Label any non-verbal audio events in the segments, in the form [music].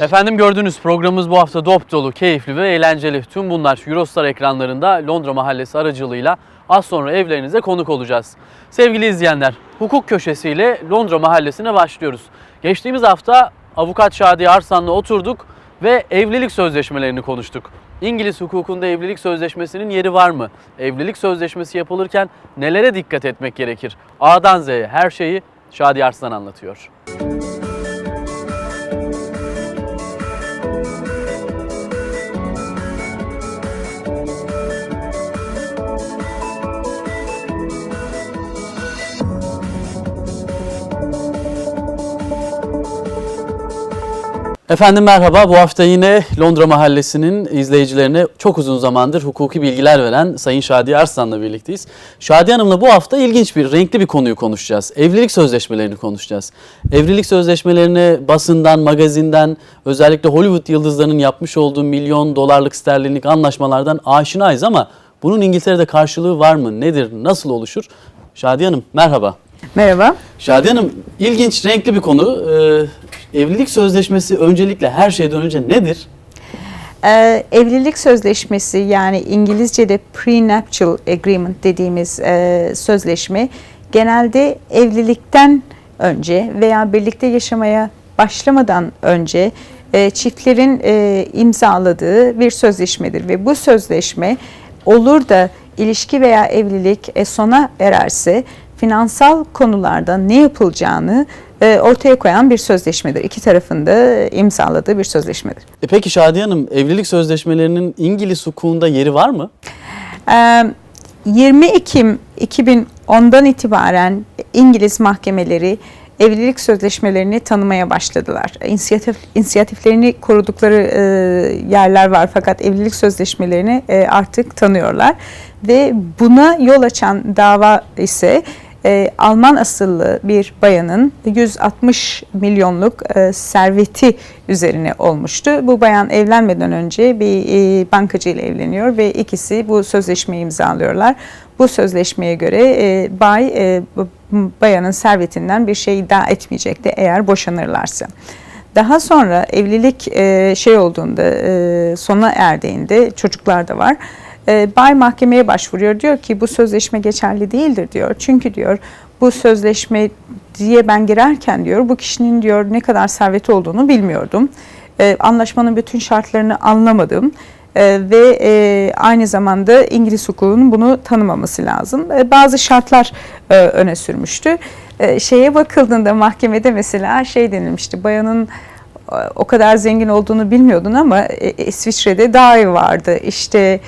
Efendim gördüğünüz programımız bu hafta dop dolu, keyifli ve eğlenceli. Tüm bunlar Eurostar ekranlarında Londra Mahallesi aracılığıyla az sonra evlerinize konuk olacağız. Sevgili izleyenler, hukuk köşesiyle Londra Mahallesi'ne başlıyoruz. Geçtiğimiz hafta avukat Şadi Arslan'la oturduk ve evlilik sözleşmelerini konuştuk. İngiliz hukukunda evlilik sözleşmesinin yeri var mı? Evlilik sözleşmesi yapılırken nelere dikkat etmek gerekir? A'dan Z'ye her şeyi Şadi Arslan anlatıyor. Efendim merhaba. Bu hafta yine Londra Mahallesi'nin izleyicilerine çok uzun zamandır hukuki bilgiler veren Sayın Şadiye Arslan'la birlikteyiz. Şadiye Hanım'la bu hafta ilginç bir, renkli bir konuyu konuşacağız. Evlilik sözleşmelerini konuşacağız. Evlilik sözleşmelerini basından, magazinden, özellikle Hollywood yıldızlarının yapmış olduğu milyon dolarlık sterlinlik anlaşmalardan aşinayız ama bunun İngiltere'de karşılığı var mı? Nedir? Nasıl oluşur? Şadiye Hanım merhaba. Merhaba. Şadiye Hanım ilginç, renkli bir konu. Ee, evlilik sözleşmesi öncelikle her şeyden önce nedir? Ee, evlilik sözleşmesi yani İngilizce'de prenuptial agreement dediğimiz e, sözleşme genelde evlilikten önce veya birlikte yaşamaya başlamadan önce e, çiftlerin e, imzaladığı bir sözleşmedir ve bu sözleşme olur da ilişki veya evlilik e, sona ererse finansal konularda ne yapılacağını e, ortaya koyan bir sözleşmedir. İki tarafında imzaladığı bir sözleşmedir. E peki Şadiye Hanım evlilik sözleşmelerinin İngiliz hukukunda yeri var mı? Ee, 20 Ekim 2010'dan itibaren İngiliz mahkemeleri evlilik sözleşmelerini tanımaya başladılar. İnisiyatif, inisiyatiflerini korudukları e, yerler var fakat evlilik sözleşmelerini e, artık tanıyorlar. Ve buna yol açan dava ise e, Alman asıllı bir bayanın 160 milyonluk e, serveti üzerine olmuştu. Bu bayan evlenmeden önce bir e, bankacı evleniyor ve ikisi bu sözleşmeyi imzalıyorlar. Bu sözleşmeye göre e, bay e, bayanın servetinden bir şey iddia etmeyecekti eğer boşanırlarsa. Daha sonra evlilik e, şey olduğunda e, sona erdiğinde çocuklar da var. E, bay mahkemeye başvuruyor diyor ki bu sözleşme geçerli değildir diyor. Çünkü diyor bu sözleşme diye ben girerken diyor bu kişinin diyor ne kadar serveti olduğunu bilmiyordum. E, anlaşmanın bütün şartlarını anlamadım. E, ve e, aynı zamanda İngiliz hukukunun bunu tanımaması lazım. E, bazı şartlar e, öne sürmüştü. E, şeye bakıldığında mahkemede mesela şey denilmişti. Bayanın e, o kadar zengin olduğunu bilmiyordun ama e, İsviçre'de dağ evi vardı. İşte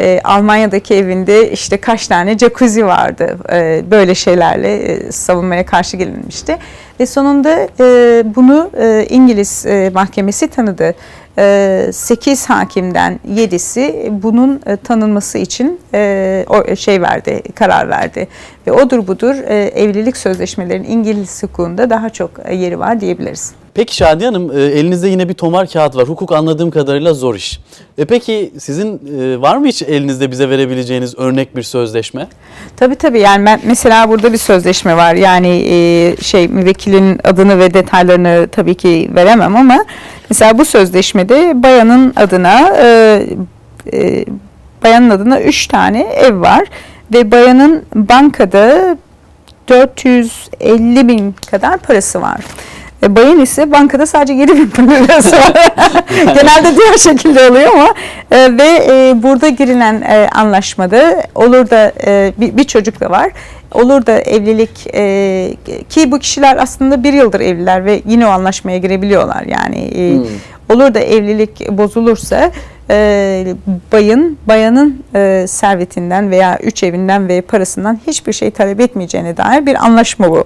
e, Almanya'daki evinde işte kaç tane jacuzzi vardı. E, böyle şeylerle e, savunmaya karşı gelinmişti. Ve sonunda e, bunu e, İngiliz e, mahkemesi tanıdı. 8 hakimden 7'si bunun e, tanınması için e, o şey verdi, karar verdi. Ve odur budur e, evlilik sözleşmelerinin İngiliz hukukunda daha çok e, yeri var diyebiliriz. Peki Şadiye Hanım e, elinizde yine bir tomar kağıt var. Hukuk anladığım kadarıyla zor iş. E peki sizin e, var mı hiç elinizde bize verebileceğiniz örnek bir sözleşme? Tabii tabii yani ben mesela burada bir sözleşme var. Yani e, şey müvekkilin adını ve detaylarını tabii ki veremem ama mesela bu sözleşmede bayanın adına bayanın adına 3 tane ev var ve bayanın bankada 450 bin kadar parası var. E, Bayan ise bankada sadece 7 bin lirası var. [laughs] Genelde diğer şekilde oluyor ama e, ve e, burada girilen e, anlaşmada olur da e, bir, bir çocuk da var. Olur da evlilik e, ki bu kişiler aslında bir yıldır evliler ve yine o anlaşmaya girebiliyorlar. Yani e, Hmm. olur da evlilik bozulursa e, bayın bayanın e, servetinden veya üç evinden ve parasından hiçbir şey talep etmeyeceğine dair bir anlaşma bu.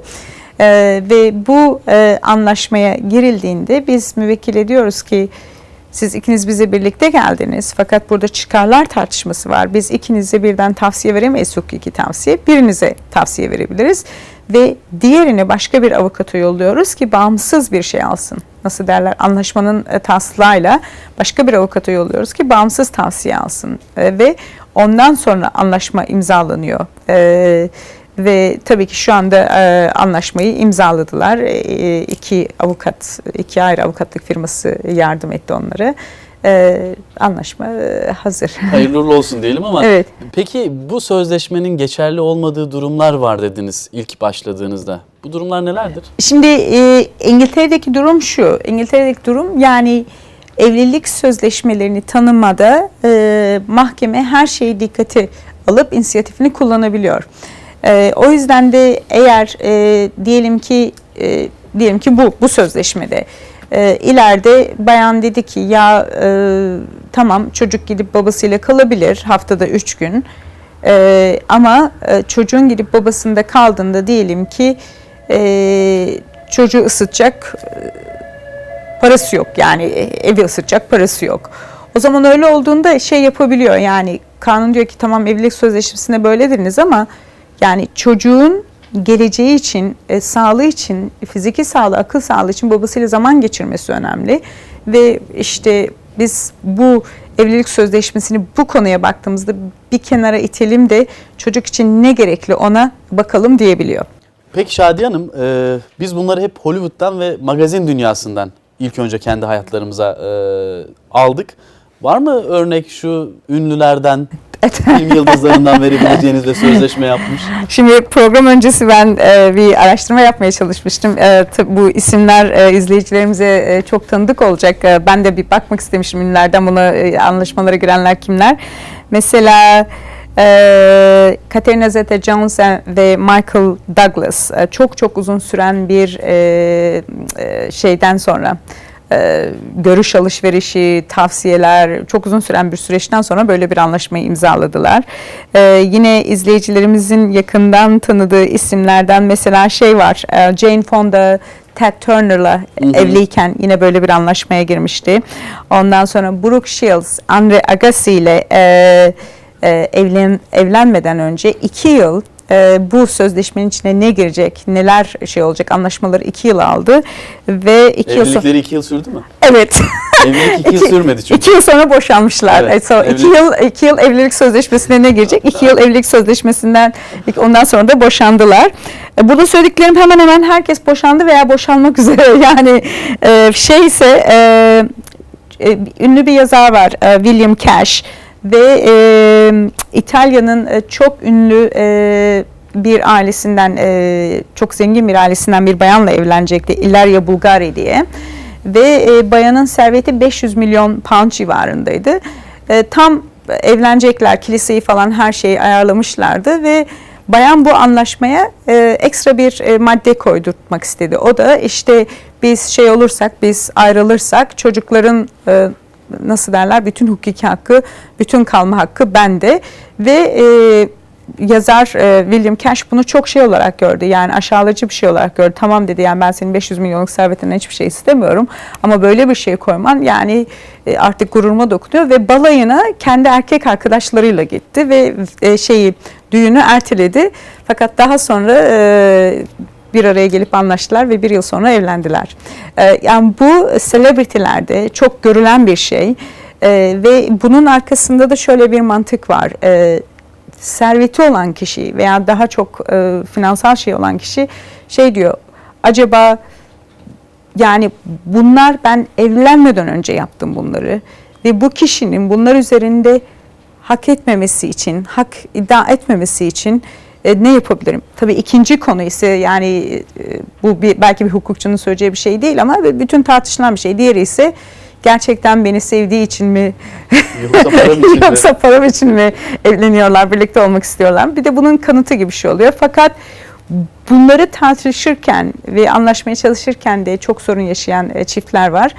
Ee, ve bu e, anlaşmaya girildiğinde biz müvekkile diyoruz ki siz ikiniz bize birlikte geldiniz fakat burada çıkarlar tartışması var. Biz ikinize birden tavsiye veremeyiz hukuki tavsiye. Birinize tavsiye verebiliriz ve diğerine başka bir avukata yolluyoruz ki bağımsız bir şey alsın. Nasıl derler anlaşmanın e, taslağıyla başka bir avukata yolluyoruz ki bağımsız tavsiye alsın E, ve ondan sonra anlaşma imzalanıyor. E, Ve tabii ki şu anda e, anlaşmayı imzaladılar. E, iki avukat, iki ayrı avukatlık firması yardım etti onlara. E, anlaşma e, hazır. [laughs] Hayırlı olsun diyelim ama Evet. peki bu sözleşmenin geçerli olmadığı durumlar var dediniz ilk başladığınızda. Bu durumlar nelerdir? Şimdi e, İngiltere'deki durum şu. İngiltere'deki durum yani evlilik sözleşmelerini tanımada e, mahkeme her şeyi dikkate alıp inisiyatifini kullanabiliyor. E, o yüzden de eğer e, diyelim ki e, diyelim ki bu bu sözleşmede e, ileride bayan dedi ki ya e, tamam çocuk gidip babasıyla kalabilir haftada üç gün. E, ama e, çocuğun gidip babasında kaldığında diyelim ki e, çocuğu ısıtacak e, parası yok yani e, evi ısıtacak parası yok. O zaman öyle olduğunda şey yapabiliyor yani kanun diyor ki tamam evlilik sözleşmesinde böyle dediniz ama yani çocuğun geleceği için, e, sağlığı için, fiziki sağlığı, akıl sağlığı için babasıyla zaman geçirmesi önemli. Ve işte biz bu evlilik sözleşmesini bu konuya baktığımızda bir kenara itelim de çocuk için ne gerekli ona bakalım diyebiliyor. Peki Şadiye Hanım, e, biz bunları hep Hollywood'dan ve magazin dünyasından ilk önce kendi hayatlarımıza e, aldık. Var mı örnek şu ünlülerden, film [laughs] yıldızlarından verebileceğiniz ve sözleşme yapmış? Şimdi program öncesi ben e, bir araştırma yapmaya çalışmıştım. E, bu isimler e, izleyicilerimize e, çok tanıdık olacak. E, ben de bir bakmak istemiştim ünlülerden buna e, anlaşmalara girenler kimler. Mesela e, Katerina Zeta-Jones ve Michael Douglas e, çok çok uzun süren bir e, e, şeyden sonra e, görüş alışverişi, tavsiyeler çok uzun süren bir süreçten sonra böyle bir anlaşmayı imzaladılar. E, yine izleyicilerimizin yakından tanıdığı isimlerden mesela şey var e, Jane Fonda Ted Turner'la evliyken yine böyle bir anlaşmaya girmişti. Ondan sonra Brooke Shields, Andre Agassi ile e, e, evlen, evlenmeden önce iki yıl e, bu sözleşmenin içine ne girecek, neler şey olacak anlaşmaları iki yıl aldı ve iki yıl Evlilikleri iki yıl sürdü mü? evet [laughs] Evlilik iki yıl sürmedi çünkü. iki yıl sonra boşanmışlar. Evet, sonra iki yıl iki yıl evlilik sözleşmesine ne girecek? İki yıl evlilik sözleşmesinden ondan sonra da boşandılar. E, Burada söylediklerim hemen hemen herkes boşandı veya boşanmak [laughs] üzere. Yani e, şey ise e, ünlü bir yazar var William Cash ve e, İtalya'nın e, çok ünlü e, bir ailesinden e, çok zengin bir ailesinden bir bayanla evlenecekti Ilaria Bulgari diye ve e, bayanın serveti 500 milyon pound civarındaydı. E, tam evlenecekler kiliseyi falan her şeyi ayarlamışlardı ve bayan bu anlaşmaya e, ekstra bir e, madde koydurtmak istedi. O da işte biz şey olursak biz ayrılırsak çocukların e, nasıl derler bütün hukuki hakkı, bütün kalma hakkı bende ve e, yazar e, William Cash bunu çok şey olarak gördü. Yani aşağılayıcı bir şey olarak gördü. Tamam dedi yani ben senin 500 milyonluk servetinden hiçbir şey istemiyorum. Ama böyle bir şey koyman yani e, artık gururuma dokunuyor ve balayına kendi erkek arkadaşlarıyla gitti ve e, şeyi düğünü erteledi. Fakat daha sonra e, bir araya gelip anlaştılar ve bir yıl sonra evlendiler. E, yani bu celebrity'lerde çok görülen bir şey. E, ve bunun arkasında da şöyle bir mantık var. E, serveti olan kişi veya daha çok e, finansal şey olan kişi şey diyor. Acaba yani bunlar ben evlenmeden önce yaptım bunları ve bu kişinin bunlar üzerinde hak etmemesi için, hak iddia etmemesi için e, ne yapabilirim? Tabii ikinci konu ise yani e, bu bir, belki bir hukukçunun söyleyeceği bir şey değil ama bütün tartışılan bir şey. Diğeri ise gerçekten beni sevdiği için mi [laughs] Yoksa param için mi? Yoksa param için mi evleniyorlar, birlikte olmak istiyorlar? Bir de bunun kanıtı gibi bir şey oluyor. Fakat bunları tartışırken ve anlaşmaya çalışırken de çok sorun yaşayan e, çiftler var.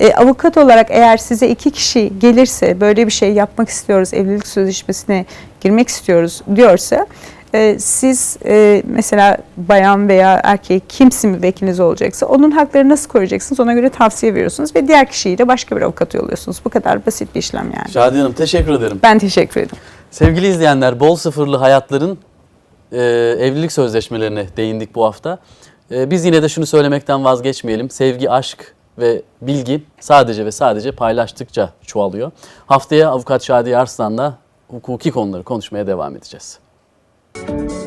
E, avukat olarak eğer size iki kişi gelirse böyle bir şey yapmak istiyoruz, evlilik sözleşmesine girmek istiyoruz diyorsa e, siz e, mesela bayan veya erkek kimsin müvekkiliniz olacaksa onun haklarını nasıl koruyacaksınız ona göre tavsiye veriyorsunuz ve diğer kişiyi de başka bir avukat yolluyorsunuz. Bu kadar basit bir işlem yani. Şadiye Hanım teşekkür ederim. Ben teşekkür ederim. Sevgili izleyenler, bol sıfırlı hayatların e, evlilik sözleşmelerine değindik bu hafta. E, biz yine de şunu söylemekten vazgeçmeyelim. Sevgi, aşk ve bilgi sadece ve sadece paylaştıkça çoğalıyor. Haftaya Avukat Şadiye Arslan'la hukuki konuları konuşmaya devam edeceğiz. Thank you.